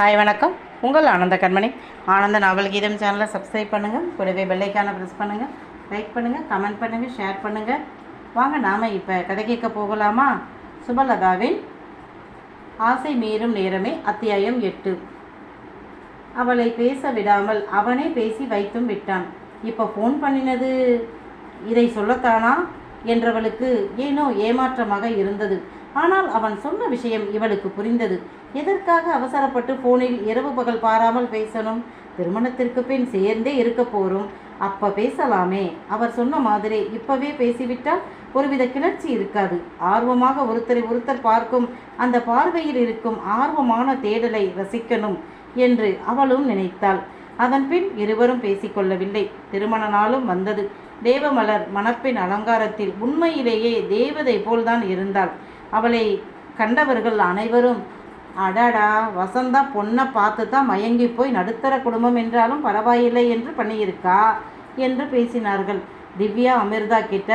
Hi வணக்கம். உங்கள் ஆனந்த கண்மணி. ஆனந்த நாவல் கீதம் சேனலை சப்ஸ்கிரைப் பண்ணுங்கள் கூடவே பெல்லைக்கான ப்ரெஸ் பண்ணுங்கள் லைக் பண்ணுங்கள் கமெண்ட் பண்ணுங்கள் ஷேர் பண்ணுங்கள் வாங்க நாம் இப்போ கதை கேட்க போகலாமா? சுபலதாவின் ஆசை மீறும் நேரமே அத்தியாயம் எட்டு. அவளை பேச விடாமல் அவனே பேசி வைத்தும் விட்டான். இப்போ ஃபோன் பண்ணினது இதை சொல்லத்தானா? என்றவளுக்கு ஏனோ ஏமாற்றமாக இருந்தது. ஆனால் அவன் சொன்ன விஷயம் இவளுக்கு புரிந்தது. எதற்காக அவசரப்பட்டு ஃபோனில் இரவு பகல் பாராமல் பேசணும்? திருமணத்திற்கு பின் சேர்ந்தே இருக்க போறோம். அப்ப பேசலாமே. அவர் சொன்ன மாதிரி இப்பவே பேசிவிட்டால் ஒருவித கிளர்ச்சி இருக்காது. ஆர்வமாக ஒருத்தரை ஒருத்தர் பார்க்கும் அந்த பார்வையில் இருக்கும் ஆர்வமான தேடலை ரசிக்கணும் என்று அவளும் நினைத்தாள். அதன் பின் இருவரும் பேசிக்கொள்ளவில்லை. திருமண நாளும் வந்தது. தேவமலர் மணப்பெண் அலங்காரத்தில் உண்மையிலேயே தேவதை போல்தான் இருந்தாள். அவளை கண்டவர்கள் அனைவரும் அடடா வசந்தா பொண்ணை பார்த்து தான் மயங்கி போய் நடுத்தர குடும்பம் என்றாலும் பரவாயில்லை என்று பண்ணியிருக்கா? என்று பேசினார்கள். திவ்யா அமிர்தா கிட்ட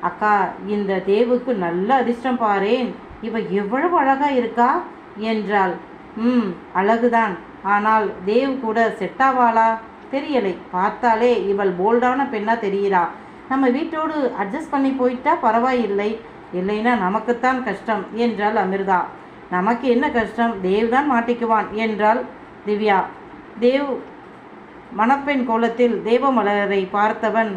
அக்கா இந்த தேவுக்கு நல்ல அதிர்ஷ்டம் பாரேன். இவ எவ்வளவு அழகா இருக்கா? என்றாள். ம் அழகுதான். ஆனால் தேவ் கூட செட்டாவாளா? தெரியலை. பார்த்தாலே இவள் போல்டான பெண்ணா தெரிகிறா. நம்ம வீட்டோடு அட்ஜஸ்ட் பண்ணி போயிட்டா பரவாயில்லை. இல்லைன்னா நமக்குத்தான் கஷ்டம் என்றாள் அமிர்தா. நமக்கு என்ன கஷ்டம்? தேவ் தான் மாட்டிக்குவான் என்றாள் திவ்யா. தேவ் மணப்பெண் கோலத்தில் தேவமலரை பார்த்தவன்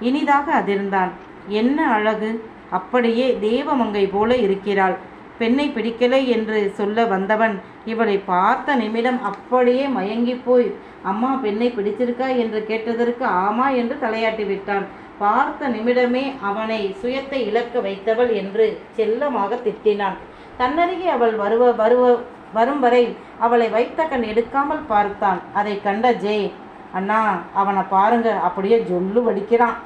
இனிதாக அதிர்ந்தான். என்ன அழகு! அப்படியே தேவமங்கை போல இருக்கிறாள். பெண்ணை பிடிக்கலை என்று சொல்ல வந்தவன். இவளை பார்த்த நிமிடம் அப்படியே மயங்கி போய் அம்மா பெண்ணை பிடிச்சிருக்கா? என்று கேட்டதற்கு ஆமா என்று தலையாட்டி விட்டான். பார்த்த நிமிடமே அவனை சுயத்தை இழக்க வைத்தவள் என்று செல்லமாக திட்டினான். தன்னருகே அவள் வருவ வருவ வரும் வரை அவளை வைத்த கண் எடுக்காமல் பார்த்தான். அதை கண்ட ஜெய் அண்ணா அவனை பாருங்க அப்படியே ஜொல்லு வடிக்கிறான்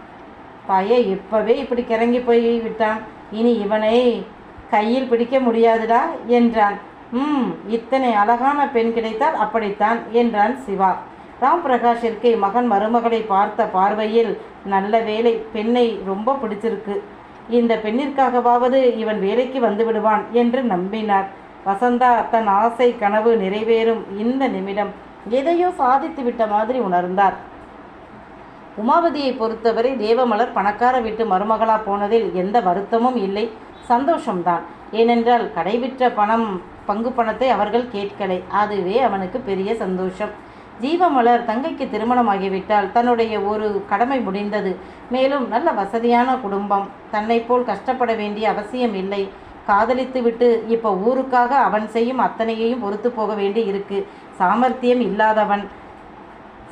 பைய இப்பவே இப்படி கிறங்கி போய் விட்டான். இனி இவனை கையில் பிடிக்க முடியாதுடா? என்றான். ம் இத்தனை அழகான பெண் கிடைத்தால் அப்படித்தான் என்றான் சிவா. ராம் பிரகாஷிற்கு மகன் மருமகளை பார்த்த பார்வையில் நல்ல வேலை பெண்ணை ரொம்ப பிடிச்சிருக்கு. இந்த பெண்ணிற்காகவாவது இவன் வேலைக்கு வந்து விடுவான் என்று நம்பினார். வசந்தா தன் ஆசை கனவு நிறைவேறும் இந்த நிமிடம் எதையோ சாதித்து விட்ட மாதிரி உணர்ந்தார். உமாவதியை பொறுத்தவரை தேவமலர் பணக்கார வீட்டு மருமகளா போனதில் எந்த வருத்தமும் இல்லை. சந்தோஷம்தான். ஏனென்றால் கடைவிற்ற பணம் பங்கு பணத்தை அவர்கள் கேட்கலை. அதுவே அவனுக்கு பெரிய சந்தோஷம். ஜீவமலர் தங்கைக்கு திருமணமாகிவிட்டால் தன்னுடைய ஒரு கடமை முடிந்தது. மேலும் நல்ல வசதியான குடும்பம். தன்னை போல் கஷ்டப்பட வேண்டிய அவசியம் இல்லை. காதலித்து விட்டு இப்போ ஊருக்காக அவன் செய்யும் அத்தனையையும் பொறுத்து போக வேண்டி இருக்கு சாமர்த்தியம் இல்லாதவன்.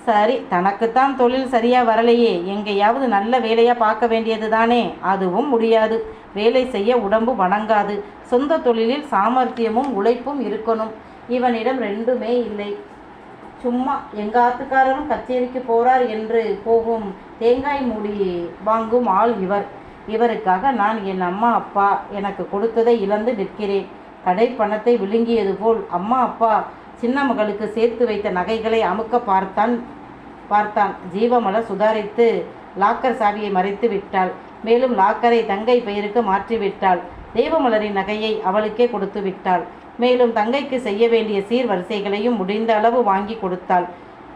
சரி தனக்குத்தான் தொழில் சரியா வரலையே. எங்கேயாவது நல்ல வேலையா பார்க்க வேண்டியது தானே. அதுவும் முடியாது. வேலை செய்ய உடம்பு வணங்காது. சொந்த தொழிலில் சாமர்த்தியமும் உழைப்பும் இருக்கணும். இவனிடம் ரெண்டுமே இல்லை. சும்மா எங்க ஆத்துக்காரரும் கச்சேரிக்கு போறார் என்று போகும் தேங்காய் மூடி வாங்கும் ஆள் இவர். இவருக்காக நான் என் அம்மா அப்பா எனக்கு கொடுத்ததை இழந்து நிற்கிறேன். கடை பணத்தை விழுங்கியது போல் அம்மா அப்பா சின்ன மகளுக்கு சேர்த்து வைத்த நகைகளை அமுக்க பார்த்தான். பார்த்தான். ஜீவமலர் சுதாரித்து லாக்கர் சாவியை மறைத்து விட்டாள். மேலும் லாக்கரை தங்கை பெயருக்கு மாற்றி விட்டாள். நகையை அவளுக்கே கொடுத்து விட்டாள். மேலும் தங்கைக்கு செய்ய வேண்டிய சீர்வரிசைகளையும் முடிந்த அளவு வாங்கி கொடுத்தாள்.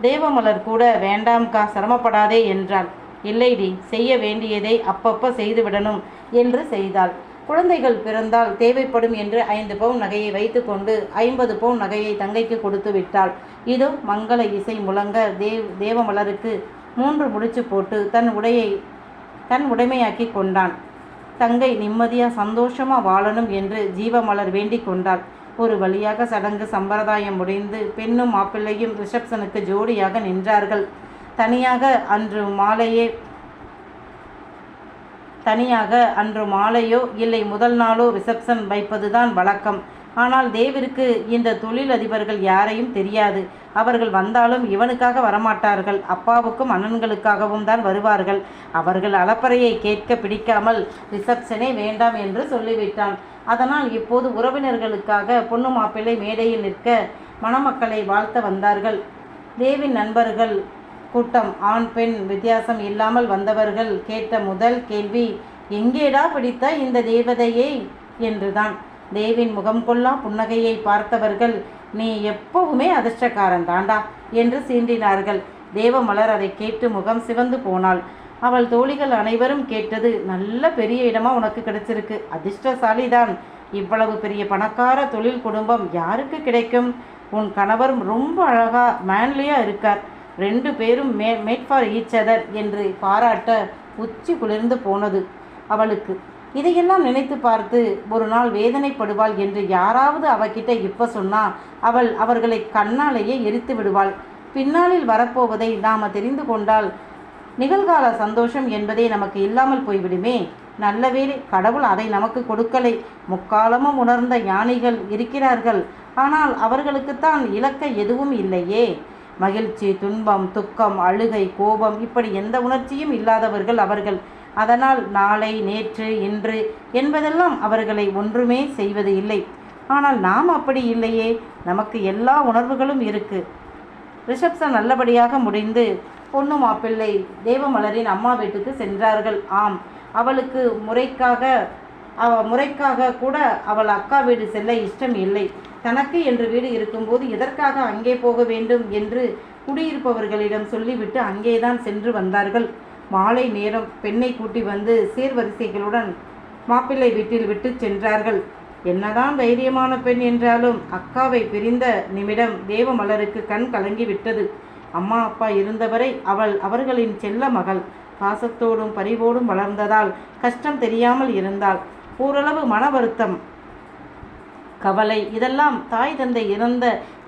தேவமலர் கூட வேண்டாம்கா சிரமப்படாதே என்றாள். இல்லைடி செய்ய வேண்டியதை அப்பப்போ செய்துவிடணும் என்று செய்தாள். குழந்தைகள் பிறந்தால் தேவைப்படும் என்று ஐந்து பவுன் நகையை வைத்துக்கொண்டு ஐம்பது பவுன் நகையை தங்கைக்கு கொடுத்து விட்டாள். இதோ மங்கள இசை முழங்க தேவ் தேவமலருக்கு மூன்று முடிச்சு போட்டு தன் உடையை தன் உடைமையாக்கி கொண்டான். தங்கை நிம்மதியாக சந்தோஷமாக வாழணும் என்று ஜீவமலர் வேண்டிக் கொண்டாள். ஒரு வழியாக சடங்கு சம்பிரதாயம் முடிந்து பெண்ணும் மாப்பிள்ளையும் ரிசப்ஷனுக்கு ஜோடியாக நின்றார்கள். தனியாக அன்று மாலையே தனியாக அன்று மாலையோ இல்லை முதல் நாளோ ரிசப்ஷன் வைப்பதுதான் வழக்கம். ஆனால் தேவிற்கு இந்த தொழிலதிபர்கள் யாரையும் தெரியாது. அவர்கள் வந்தாலும் இவனுக்காக வரமாட்டார்கள். அப்பாவுக்கும் அண்ணன்களுக்காகவும் தான் வருவார்கள். அவர்கள் அலப்பறையை கேட்க பிடிக்காமல் ரிசப்ஷனே வேண்டாம் என்று சொல்லிவிட்டான். அதனால் இப்போது உறவினர்களுக்காக பொண்ணு மாப்பிள்ளை மேடையில் நிற்க மணமக்களை வாழ்த்த வந்தார்கள். தேவின் நண்பர்கள் கூட்டம் ஆண் பெண் வித்தியாசம் இல்லாமல் வந்தவர்கள் கேட்ட முதல் கேள்வி எங்கேடா பிடித்த இந்த தேவதையை? என்றுதான். தேவின் முகம் கொள்ளா புன்னகையை பார்த்தவர்கள் நீ எப்பவுமே அதிர்ஷ்டக்காரன் தாண்டா என்று சீண்டினார்கள். தேவமலர் அதை கேட்டு முகம் சிவந்து போனாள். அவள் தோழிகள் அனைவரும் கேட்டது நல்ல பெரிய இடமா உனக்கு கிடைச்சிருக்கு. அதிர்ஷ்டசாலிதான். இவ்வளவு பெரிய பணக்கார தொழில் குடும்பம் யாருக்கு கிடைக்கும்? உன் கணவரும் ரொம்ப அழகா மேன்லியா இருக்கார். ரெண்டு பேரும் மே மேட் ஃபார் ஈச் அதர் என்று பாராட்ட உச்சி குளிர்ந்து போனது அவளுக்கு. இதையெல்லாம் நினைத்து பார்த்து ஒரு நாள் வேதனைப்படுவாள் என்று யாராவது அவகிட்ட இப்போ சொன்னா அவள் அவர்களை கண்ணாலேயே எரித்து விடுவாள். பின்னாளில் வரப்போவதை நாம தெரிந்து கொண்டால் நிகழ்கால சந்தோஷம் என்பதே நமக்கு இல்லாமல் போய்விடுமே. நல்லவேளை கடவுள் அதை நமக்கு கொடுக்கலை. முக்காலமும் உணர்ந்த யானைகள் இருக்கிறார்கள். ஆனால் அவர்களுக்குத்தான் இலக்க எதுவும் இல்லையே. மகிழ்ச்சி துன்பம் துக்கம் அழுகை கோபம் இப்படி எந்த உணர்ச்சியும் இல்லாதவர்கள் அவர்கள். அதனால் நாளை நேற்று இன்று என்பதெல்லாம் அவர்களை ஒன்றுமே செய்வது இல்லை. ஆனால் நாம் அப்படி இல்லையே. நமக்கு எல்லா உணர்வுகளும் இருக்கு. ரிசப்ஷன் நல்லபடியாக முடிந்து பொண்ணு மாப்பிள்ளை தேவமலரின் அம்மா வீட்டுக்கு சென்றார்கள். ஆம். அவளுக்கு முறைக்காக அவ முறைக்காக கூட அவள் அக்கா வீடு செல்ல இஷ்டம் இல்லை. தனக்கு என்று வீடு இருக்கும்போது எதற்காக அங்கே போக வேண்டும் என்று குடியிருப்பவர்களிடம் சொல்லிவிட்டு அங்கேதான் சென்று வந்தார்கள். மாலை நேரம் பெண்ணை கூட்டி வந்து சீர்வரிசைகளுடன் மாப்பிள்ளை வீட்டில் விட்டு சென்றார்கள். என்னதான் தைரியமான பெண் என்றாலும் அக்காவை பிரிந்த நிமிடம் தேவமலருக்கு கண் கலங்கி விட்டது. அம்மா அப்பா இருந்தவரை அவள் அவர்களின் செல்ல மகள். பாசத்தோடும் பரிவோடும் வளர்ந்ததால் கஷ்டம் தெரியாமல் இருந்தாள். ஓரளவு மன வருத்தம் கவலை. இதெல்லாம் தாய் தந்தை இறந்த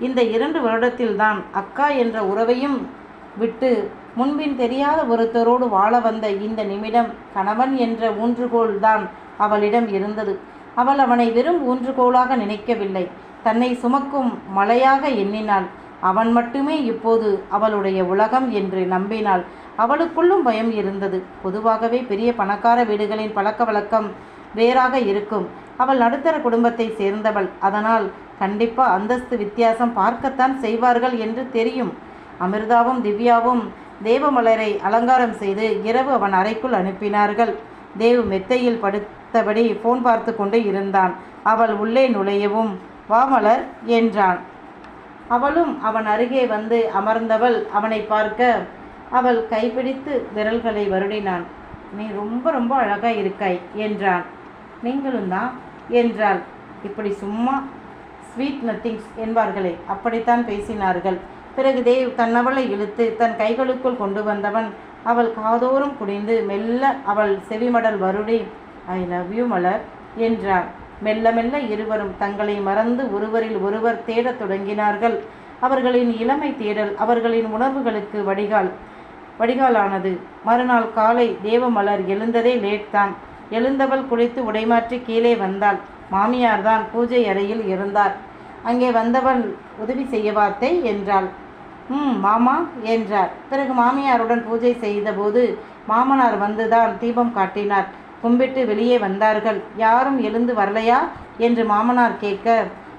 இந்த இரண்டு வருடத்தில்தான் அக்கா என்ற உறவையும் விட்டு முன்பின் தெரியாத ஒருத்தரோடு வாழ வந்த இந்த நிமிடம் கணவன் என்ற ஊன்றுகோல்தான் அவளிடம் இருந்தது. அவள் அவனை வெறும் ஊன்றுகோலாக நினைக்கவில்லை. தன்னை சுமக்கும் மலையாக எண்ணினாள். அவன் மட்டுமே இப்போது அவளுடைய உலகம் என்று நம்பினாள். அவளுக்குள்ளும் பயம் இருந்தது. பொதுவாகவே பெரிய பணக்கார வீடுகளின் பழக்க வழக்கம் வேறாக இருக்கும். அவள் நடுத்தர குடும்பத்தை சேர்ந்தவள். அதனால் கண்டிப்பா அந்தஸ்து வித்தியாசம் பார்க்கத்தான் செய்வார்கள் என்று தெரியும். அமிர்தாவும் திவ்யாவும் தேவமலரை அலங்காரம் செய்து இரவு அவன் அறைக்குள் அனுப்பினார்கள். தேவ் மெத்தையில் படுத்தபடி ஃபோன் பார்த்து கொண்டு இருந்தான். அவள் உள்ளே நுழையவும் வாமலர் என்றான். அவளும் அவன் அருகே வந்து அமர்ந்தவள் அவனை பார்க்க அவள் கைப்பிடித்து விரல்களை வருடினான். நீ ரொம்ப ரொம்ப அழகாக இருக்காய் என்றான். நீங்களும் தான் என்றாள். இப்படி சும்மா ஸ்வீட் நத்திங்ஸ் என்பார்களே அப்படித்தான் பேசினார்கள். பிறகு தேவ் தன்னவளை இழுத்து தன் கைகளுக்குள் கொண்டு வந்தவன் அவள் காதோறும் குடிந்து மெல்ல அவள் செவிமடல் வருடி ஐ லவ் யூ மலர் என்றார் மெல்ல மெல்ல இருவரும் தங்களை மறந்து ஒருவரில் ஒருவர் தேடத் தொடங்கினார்கள். அவர்களின் இளமை தேடல் அவர்களின் உணர்வுகளுக்கு வடிகால் வடிகாலானது. மறுநாள் காலை தேவமலர் எழுந்ததே லேட் தான். எழுந்தவள் குளித்து உடைமாற்றி கீழே வந்தாள். மாமியார் தான் பூஜை அறையில் இருந்தார். அங்கே வந்தவள் உதவி செய்ய வார்த்தை என்றாள். ம் மாமா என்றார். பிறகு மாமியாருடன் பூஜை செய்தபோது மாமனார் வந்துதான் தீபம் காட்டினார். கும்பிட்டு வெளியே வந்தார்கள். யாரும் எழுந்து வரலையா? என்று மாமனார் கேட்க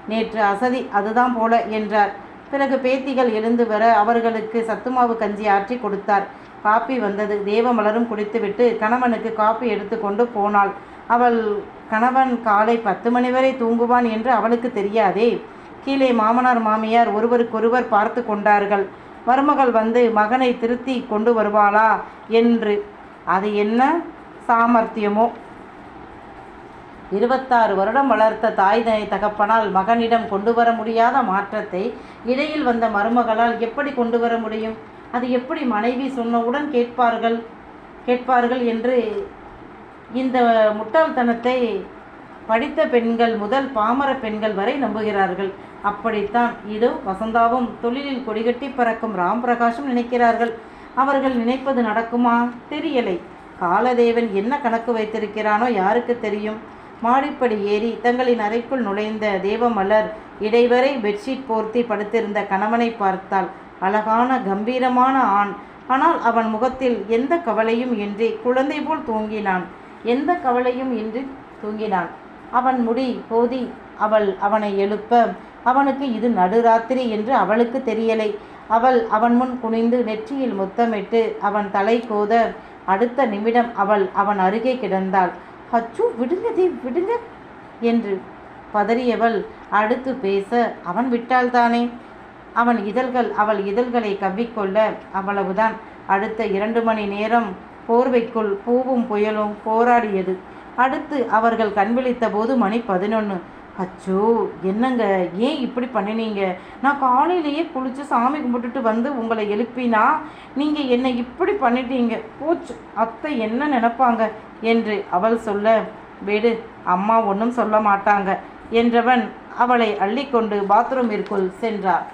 நேற்று அசதி அதுதான் போல என்றார். பிறகு பேத்திகள் எழுந்து வர அவர்களுக்கு சத்துமாவு கஞ்சி ஆற்றி கொடுத்தார். காப்பி வந்தது. தேவமலரும் குடித்துவிட்டு கணவனுக்கு காப்பி எடுத்துக்கொண்டு போனாள். அவள் கணவன் காலை பத்து மணி வரை தூங்குவான் என்று அவளுக்கு தெரியாதே கீழே மாமனார் மாமியார் ஒருவருக்கொருவர் பார்த்து கொண்டார்கள். மருமகள் வந்து மகனை திருத்தி கொண்டு வருவாளா என்று. அது என்ன சாமர்த்தியமோ இருபத்தாறு வருடம் வளர்த்த தாய் தனை தகப்பனால் மகனிடம் கொண்டு வர முடியாத மாற்றத்தை இடையில் வந்த மருமகளால் எப்படி கொண்டு வர முடியும்? அது எப்படி மனைவி சொன்னவுடன் கேட்பார்கள்? கேட்பார்கள் என்று இந்த முட்டாள்தனத்தை படித்த பெண்கள் முதல் பாமர பெண்கள் வரை நம்புகிறார்கள். அப்படித்தான் இதோ வசந்தாவும் தொழிலில் கொடிகட்டி பறக்கும் ராம் பிரகாஷும் நினைக்கிறார்கள். அவர்கள் நினைப்பது நடக்குமா? தெரியலை. காலதேவன் என்ன கணக்கு வைத்திருக்கிறானோ யாருக்கு தெரியும்? மாடிப்படி ஏறி தங்களின் அறைக்குள் நுழைந்த தேவமலர் இடைவரை பெட்ஷீட் போர்த்தி படுத்திருந்த கணவனை பார்த்தாள். அழகான கம்பீரமான ஆண். ஆனால் அவன் முகத்தில் எந்த கவலையும் இன்றி குழந்தை போல் தூங்கினான். எந்த கவலையும் இன்றி தூங்கினான். அவன் முடி கோதி அவள் அவனை எழுப்ப அவனுக்கு இது நடுராத்திரி என்று அவளுக்கு தெரியலை. அவள் அவன் முன் குனிந்து நெற்றியில் முத்தமிட்டு அவன் தலை கோத அடுத்த நிமிடம் அவள் அவன் அருகே கிடந்தாள். ஹச்சு விடுங்க தேவ் விடுங்க என்று பதறியவள் அடுத்து பேச அவன் விட்டால்தானே அவன் இதழ்கள் அவள் இதழ்களை கவ்விக்கொள்ள அவ்வளவுதான். அடுத்த இரண்டு மணி நேரம் போர்வைக்குள் பூவும் புயலும் போராடியது. அடுத்து அவர்கள் கண்விழித்த போது மணி பதினொன்று அச்சோ என்னங்க ஏன் இப்படி பண்ணினீங்க? நான் காலையிலேயே குளித்து சாமி கும்பிட்டுட்டு வந்து உங்களை எழுப்பினா நீங்கள் என்னை இப்படி பண்ணிட்டீங்க? போச்சு அத்தை என்ன நினைப்பாங்க? என்று அவள் சொல்ல விடு அம்மா ஒன்றும் சொல்ல மாட்டாங்க என்றவன் அவளை அள்ளிக்கொண்டு பாத்ரூமிற்குள் சென்றார்.